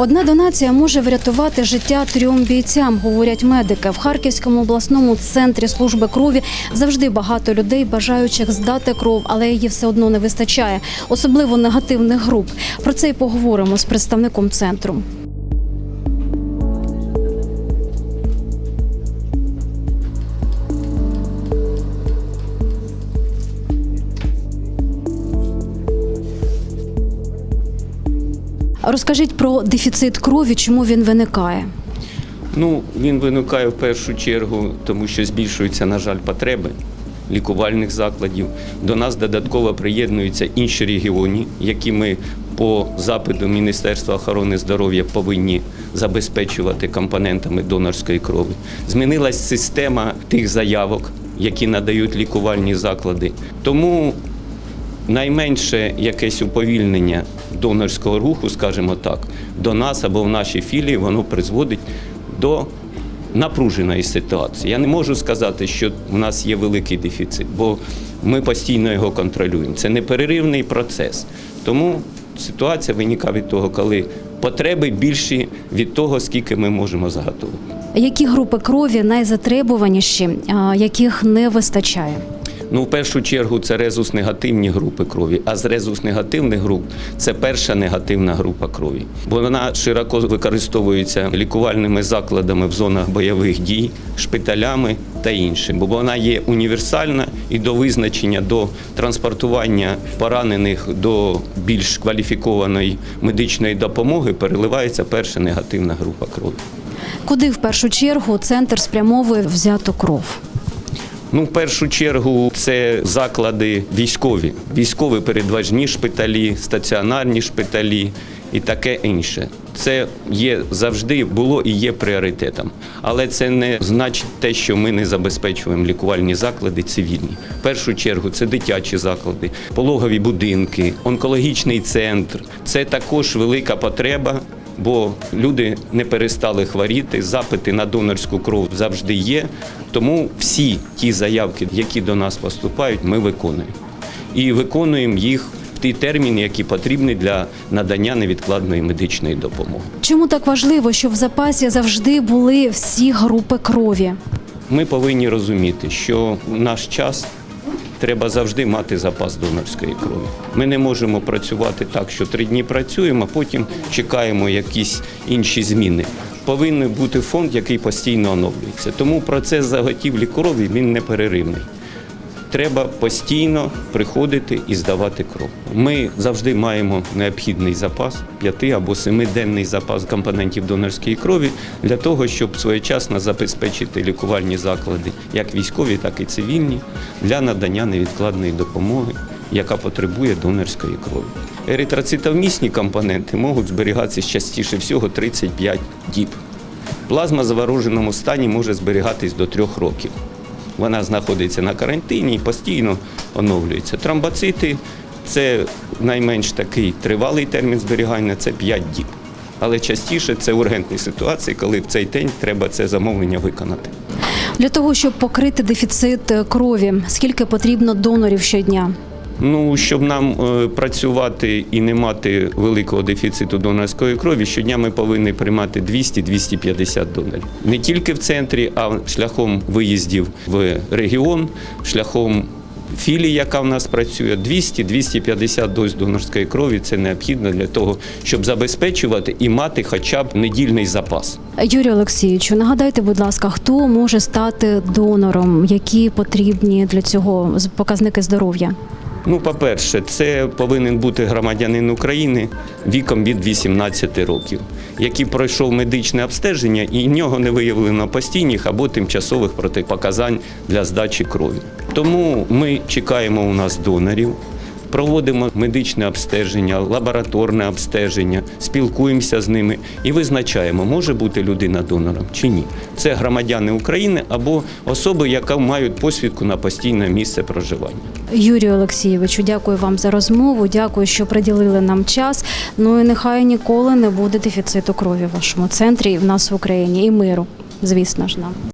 Одна донація може врятувати життя трьом бійцям, говорять медики. В Харківському обласному центрі служби крові завжди багато людей, бажаючих здати кров, але її все одно не вистачає, особливо негативних груп. Про це й поговоримо з представником центру. Розкажіть про дефіцит крові, чому він виникає. Ну, він виникає в першу чергу, тому що збільшуються, на жаль, потреби лікувальних закладів. До нас додатково приєднуються інші регіони, які ми по запиту Міністерства охорони здоров'я повинні забезпечувати компонентами донорської крові. Змінилась система тих заявок, які надають лікувальні заклади. Тому найменше якесь уповільнення донорського руху, скажімо так, до нас або в нашій філії, воно призводить до напруженої ситуації. Я не можу сказати, що в нас є великий дефіцит, бо ми постійно його контролюємо. Це непереривний процес. Тому ситуація виникає від того, коли потреби більші від того, скільки ми можемо заготовити. Які групи крові найзатребуваніші, яких не вистачає? Ну, в першу чергу, це резус-негативні групи крові, а з резус-негативних груп це перша негативна група крові. Бо вона широко використовується лікувальними закладами в зонах бойових дій, шпиталями та іншим. Бо вона є універсальна і до визначення, до транспортування поранених до більш кваліфікованої медичної допомоги переливається перша негативна група крові. Куди в першу чергу центр спрямовує взяту кров? Ну, в першу чергу, це заклади військові. Військові передважні шпиталі, стаціонарні шпиталі і таке інше. Це є завжди було і є пріоритетом. Але це не значить те, що ми не забезпечуємо лікувальні заклади цивільні. В першу чергу це дитячі заклади, пологові будинки, онкологічний центр. Це також велика потреба бо люди не перестали хворіти, запити на донорську кров завжди є. Тому всі ті заявки, які до нас поступають, ми виконуємо. І виконуємо їх в ті терміни, які потрібні для надання невідкладної медичної допомоги. Чому так важливо, щоб в запасі завжди були всі групи крові? Ми повинні розуміти, що в наш час треба завжди мати запас донорської крові. Ми не можемо працювати так, що три дні працюємо, а потім чекаємо якісь інші зміни. Повинен бути фонд, який постійно оновлюється. Тому процес заготівлі крові він непереривний. Треба постійно приходити і здавати кров. Ми завжди маємо необхідний запас, п'яти або семиденний запас компонентів донорської крові для того, щоб своєчасно забезпечити лікувальні заклади, як військові, так і цивільні, для надання невідкладної допомоги, яка потребує донорської крові. Еритроцитовмісні компоненти можуть зберігатися частіше всього 35 діб. Плазма в завороженому стані може зберігатись до трьох років. Вона знаходиться на карантині і постійно оновлюється. Тромбоцити це найменш такий тривалий термін зберігання це 5 діб. Але частіше це ургентні ситуації, коли в цей день треба це замовлення виконати. Для того, щоб покрити дефіцит е, крові, скільки потрібно донорів щодня? Ну, щоб нам е, працювати і не мати великого дефіциту донорської крові, щодня ми повинні приймати 200-250 донорів. Не тільки в центрі, а шляхом виїздів в регіон, шляхом філії, яка в нас працює, 200-250 доз донорської крові це необхідно для того, щоб забезпечувати і мати хоча б недільний запас. Юрію Олексійовичу, нагадайте, будь ласка, хто може стати донором, які потрібні для цього показники здоров'я? Ну, по-перше, це повинен бути громадянин України віком від 18 років, який пройшов медичне обстеження і в нього не виявлено постійних або тимчасових протипоказань для здачі крові. Тому ми чекаємо у нас донорів. Проводимо медичне обстеження, лабораторне обстеження, спілкуємося з ними і визначаємо, може бути людина донором чи ні. Це громадяни України або особи, які мають посвідку на постійне місце проживання. Юрію Олексійовичу, дякую вам за розмову. Дякую, що приділили нам час. Ну і нехай ніколи не буде дефіциту крові в вашому центрі в нас в Україні і миру, звісно ж нам.